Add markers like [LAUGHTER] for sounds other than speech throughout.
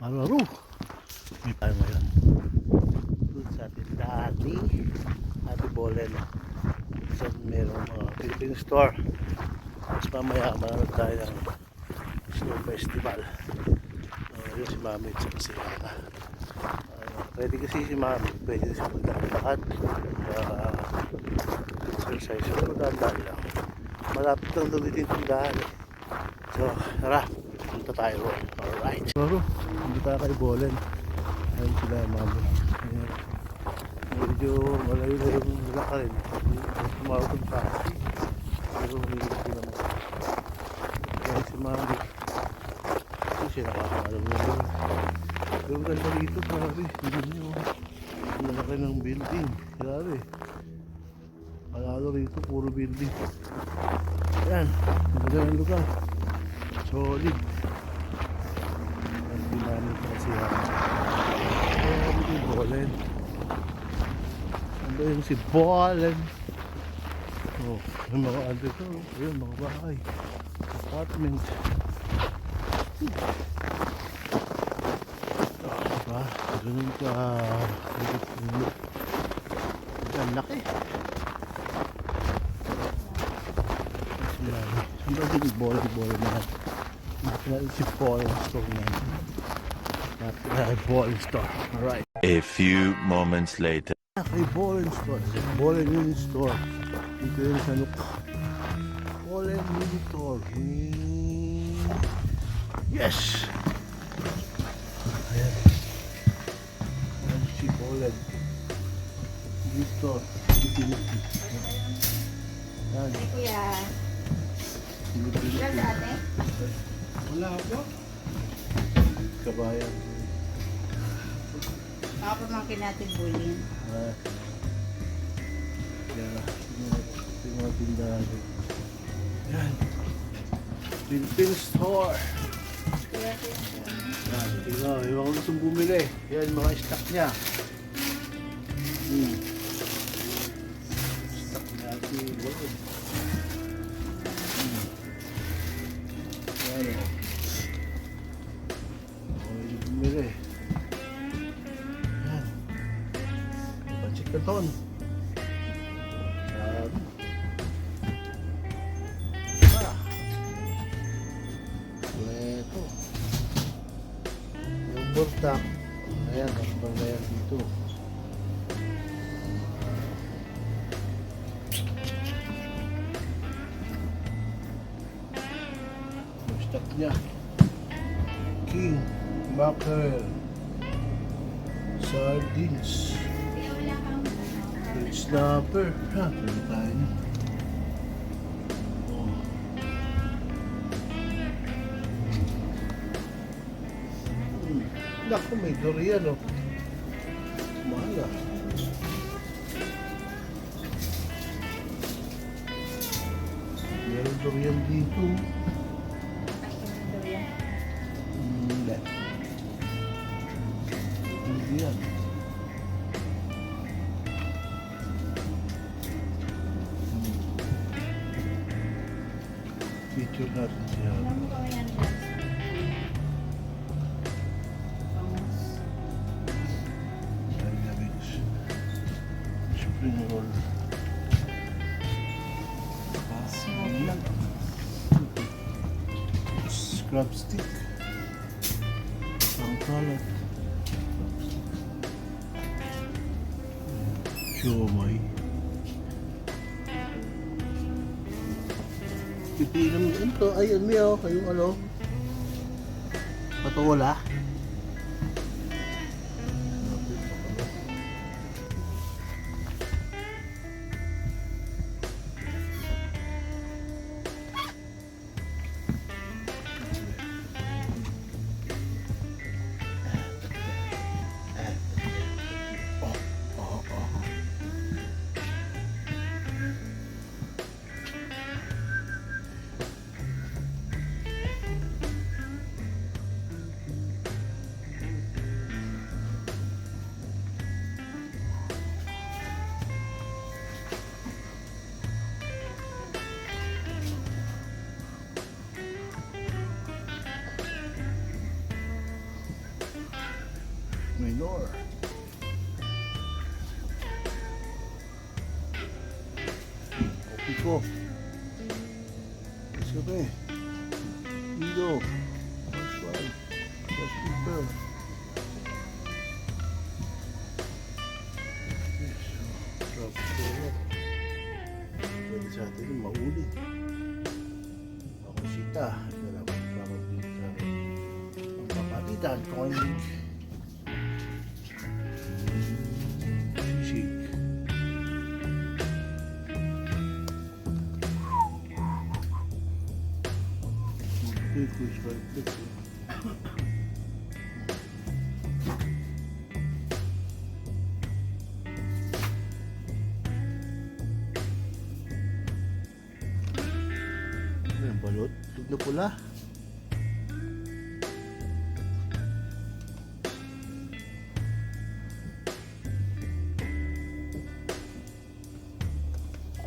Mararo. May tayo ngayon. Doon sa ating dati. Ate Bolen. So, merong mga Philippine store. Tapos mamaya manonood tayo ng Snow Festival. Uh, yun si Mami at si Ana. Uh, pwede kasi si Mami, pwede kasi maglalakad. Uh, exercise. Pero dahan lang. Malapit lang daw dito yung tindahan eh. So, tara. Punta tayo roon. Alright. Pero, hindi tayo kay Bolen. Ayun sila, Mami. Ayan. Medyo malayo na yung lakarin. Tumawag ng taxi. Pero hindi ko naman. Kaya si Mami. Hindi siya nakakaalam mo yun. Pero ganda rito, grabe. Hindi niyo. Ang laki ng building. Grabe. Panalo rito, puro building. Ayan. Ang ganda ng lugar. Solid. Ano yung si bolen? Oh, yung mga ano to, ayun, mga bahay. Apartment. Oh, diba? Ganun ka. Ang laki. Yan. Saan ba yung bola bola na yan? Si Paul store na yan. Natin ball store. Alright. A few moments later. Kay ball store. Ball and store. Dito yun sa nuk. And mini store. Yes! Ayan. Ayan si and mini store. Pilipinas. Ayan. Kuya, ilan ate? Wala po. Kabayan. Mga pamangkin natin bullying. Ah. Yan. Yung mga tindahan. Yan. Philippine store. Yan. Tingnan. Yung mga gustong bumili. Yan mga stock niya. Hmm. Stock niya si Walid. Niya. King, mackerel, sardines, red snapper. Ha, pwede tayo niya. Oh. Hmm. Naku, may durian oh. Scrub stick. Ang kalat. Siomay. Pipilam yun to. Ayun mi oh. Yung ano. Patola. Sa atin yung mahuli. Ako sita. Kaya probably sa magpapalitan kung ano yung sisig. Balot? Tug na pula.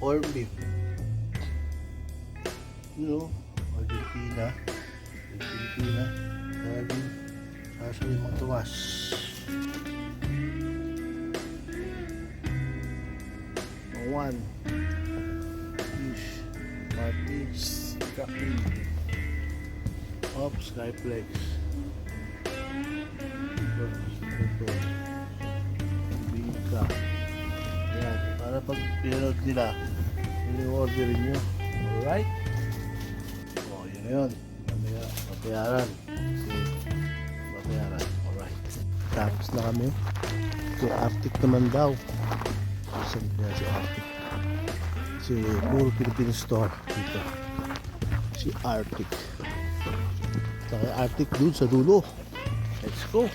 Corn beef. Know, Argentina. Argentina. Galing. Sasali mga tuwas. One. Kaki. Up. Skyflex. Ito. Ito. Bingka. Yan. Para pag pinanood nila, ini-orderin nyo. Alright? O, yun na yun. Mamaya, babayaran. Kasi, babayaran. Alright. Tapos na kami. Si Arctic naman daw. Saan kaya si Arctic? Si Puro Philippine Store dito. Si Arctic. Saka Arctic dun sa dulo. Let's go.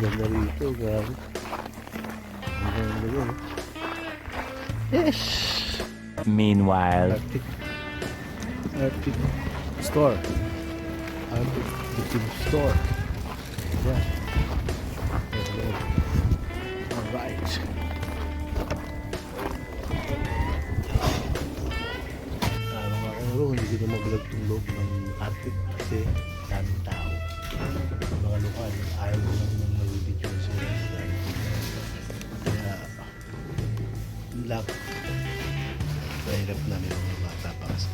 Ganda rito, grabe. Ganda yun. Yes! Meanwhile, Arctic. Arctic Store. Arctic Bikini Store. Yeah. Na mag-vlog tong loob ng Arctic kasi daming tao. Mga lokal, ayaw ko lang nang mag-video sila. Kaya, lag mahirap namin mga bata pa kasi.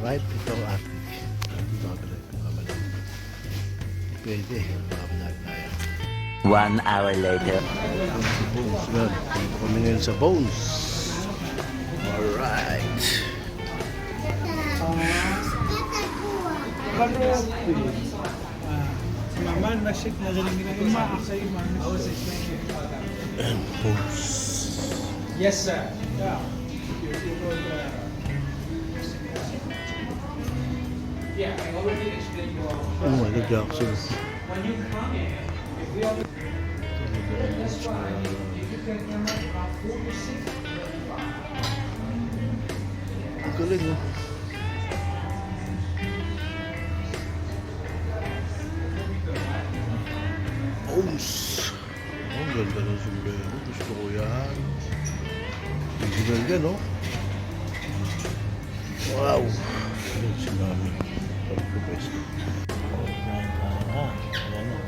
Right, ito ang Arctic. Hindi mag-vlog kung kamali. Pwede, makabalag tayo. one hour later. Bones. Dito kami ngayon sa Bones. Alright. Yes, sir. Yeah. There. Yeah, I already explained you all. Oh my God, Jackson. When you come in, if we are that's why if you can come up about four to six, Ang galing oh. Original yan, oh. Wow. Yan si Mami. Ayan na.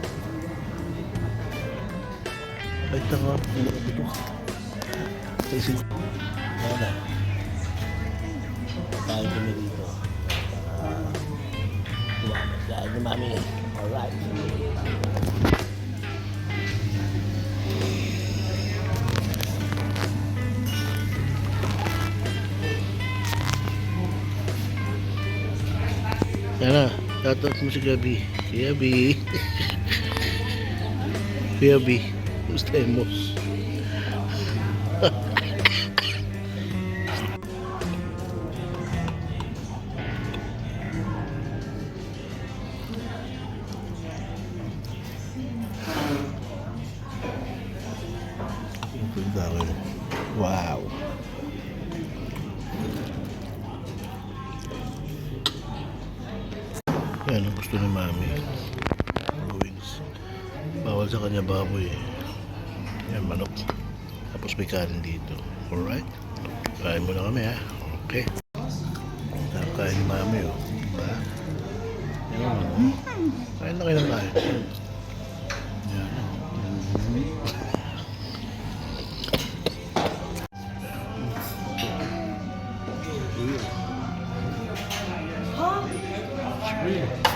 Ay, tanga. Ano ka dito? Kasi, ayan na. Tayo kami dito. Tuwanan dahil ni Mami. Alright. Shoutout mo si Gabi. Si Gabi. Si Gabi. Gusto mo. Wow. Yan ang gusto ni Mami. Wings. Bawal sa kanya baboy eh. Yan, manok. Tapos may kanin dito. Alright? Kain muna kami ha. Okay. Kain ni Mami oh. Diba? Ayun. Kain na kayo ng kain. Yan. Mm.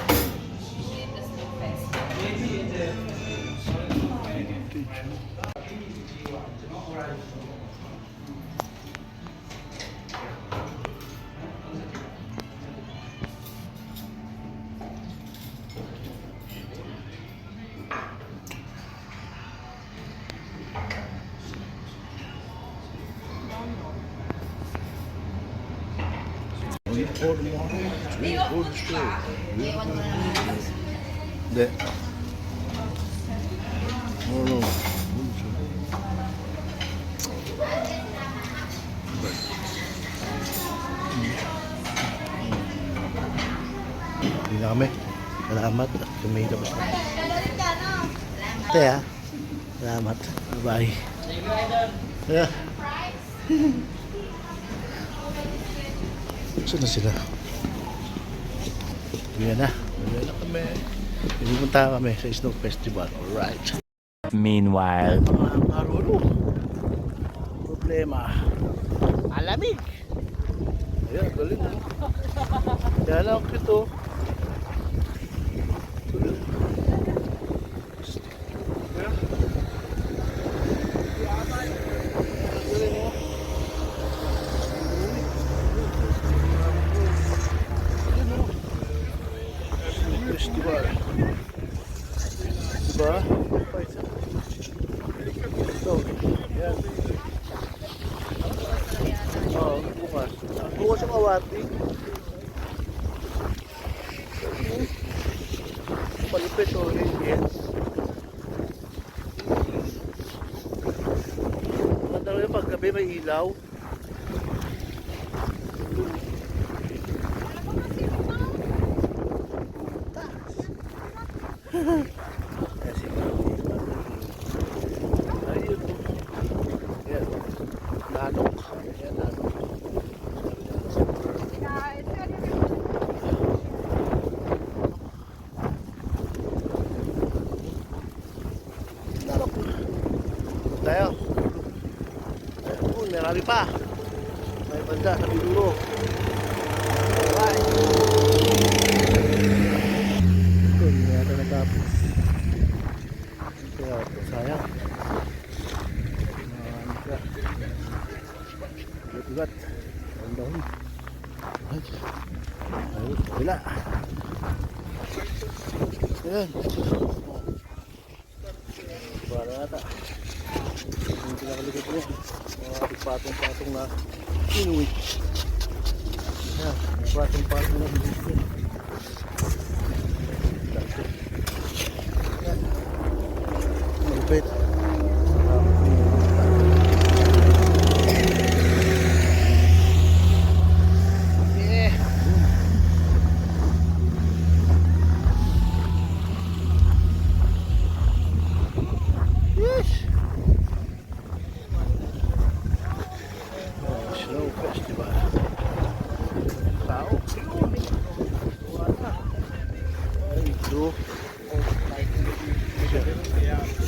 Hindi. No, no. Hindi na kami. Salamat. May labas na. Ate ha. Salamat. Bye-bye. Yeah. Saan na sila? Uwi na. Uwi na kami. Pupunta kami sa Snow Festival. Alright. Meanwhile. Mga maruro. Problema. Alamig. Ayan, galing. oh. Kaya lang ito. Festival. Diba? Ito. Yan. Oo, bukas. Bukas ang awati. Palipit o yes. Maganda rin paggabi may ilaw. Kasi mami, Ayun. Yan. Nanok. Yan, nanok. Nanok. Tayo. Ayun, marami pa. May banda sa biduro. Alright. Ito, na yata natapos. Kaya, sayang. Ano? Ugat-ugat. Ang wala. Ayan nata. Yung pinakalikot niya. Mga patong-patong na inuwi. Ayan, patong-patong na inuwi. Ayan. Malupit.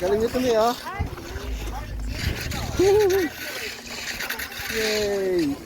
Galing ito niya. Yay!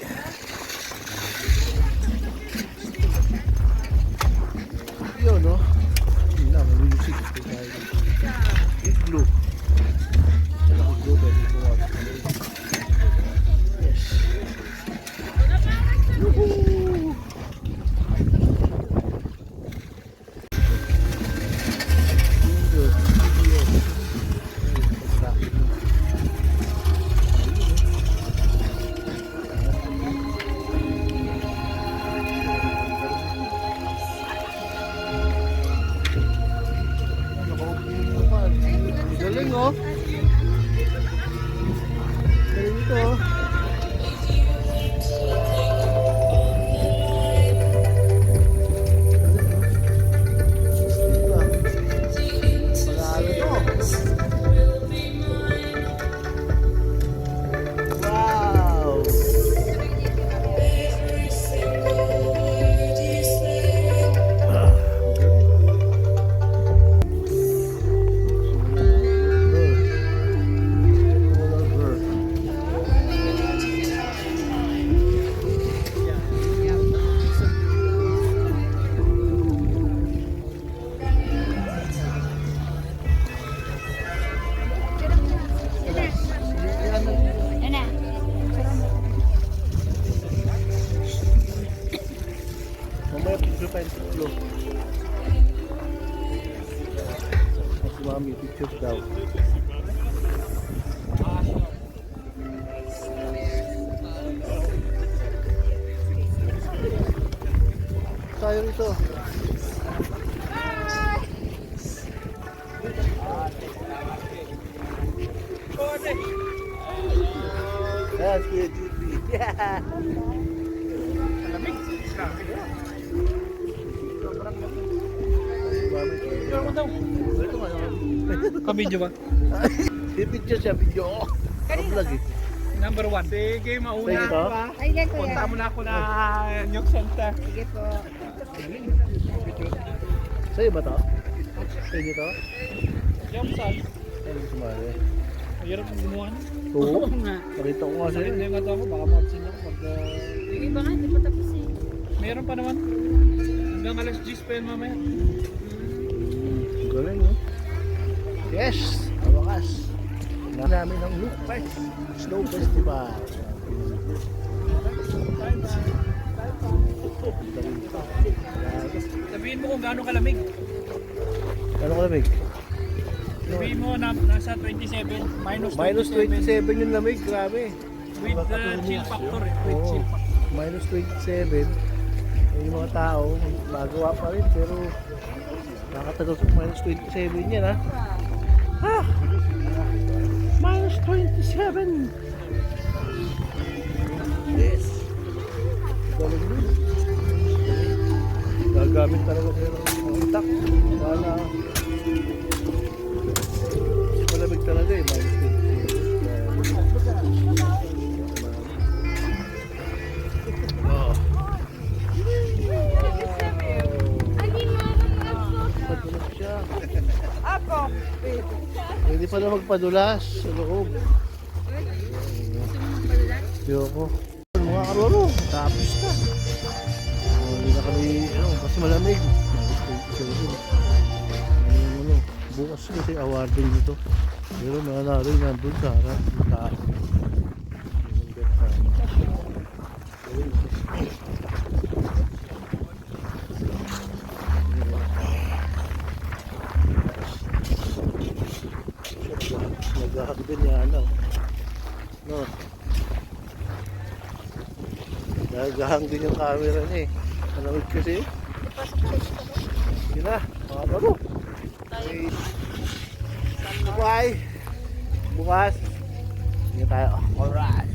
Si Mami, pictures daw. Tayo rito. Yes, Kuya Judy. Yeah. Ka-video ba? [LAUGHS] Pipicture siya, video. Ang vlog eh. Number one. Sige, mauna. Sige to. Ay, yan ko Punta mo na ako na New Center. Sige po. Sa'yo ba to? Sa inyo to? Jump sal. Ay, sumali. Mahirap ang gumawa. Oo. Nakita ko nga sa'yo. Hindi nga to ako. Baka ma-absent ako pag... uh, Yung iba nga, hindi pa tapos eh. Meron pa naman. Hanggang alas 10 pa yun mamaya. Galing oh. Yes! Ang wakas. Na namin ang Look Park Snow Festival. Sabihin mo kung gaano kalamig. Ano ka lamig? Sabihin mo na nasa 27. Minus 27. Minus 27 yung lamig, grabe. With the chill factor eh. With Oo. chill factor. Minus 27. Eh, Yung mga tao, magawa pa rin, pero nakatagal sa minus 27 yan. Ha! 27! Yes! Galing din. Gagamit talaga sila ng utak. Para kasi malamig talaga eh, minus 27. Oh. Ako. Pwede pa na magpadulas loob. Yoko. Mga karoro, tapos na. Hindi na kami, ano, kasi malamig. Ano, bukas kasi awarding dito. Pero nanalo yung nandun sa harap. Sa- Naghahag din yan, ano. No. Naghahang din yung camera niya eh. Malamig kasi. Sige na, mga baro. Okay. Bye. Bukas. Sige tayo. Alright.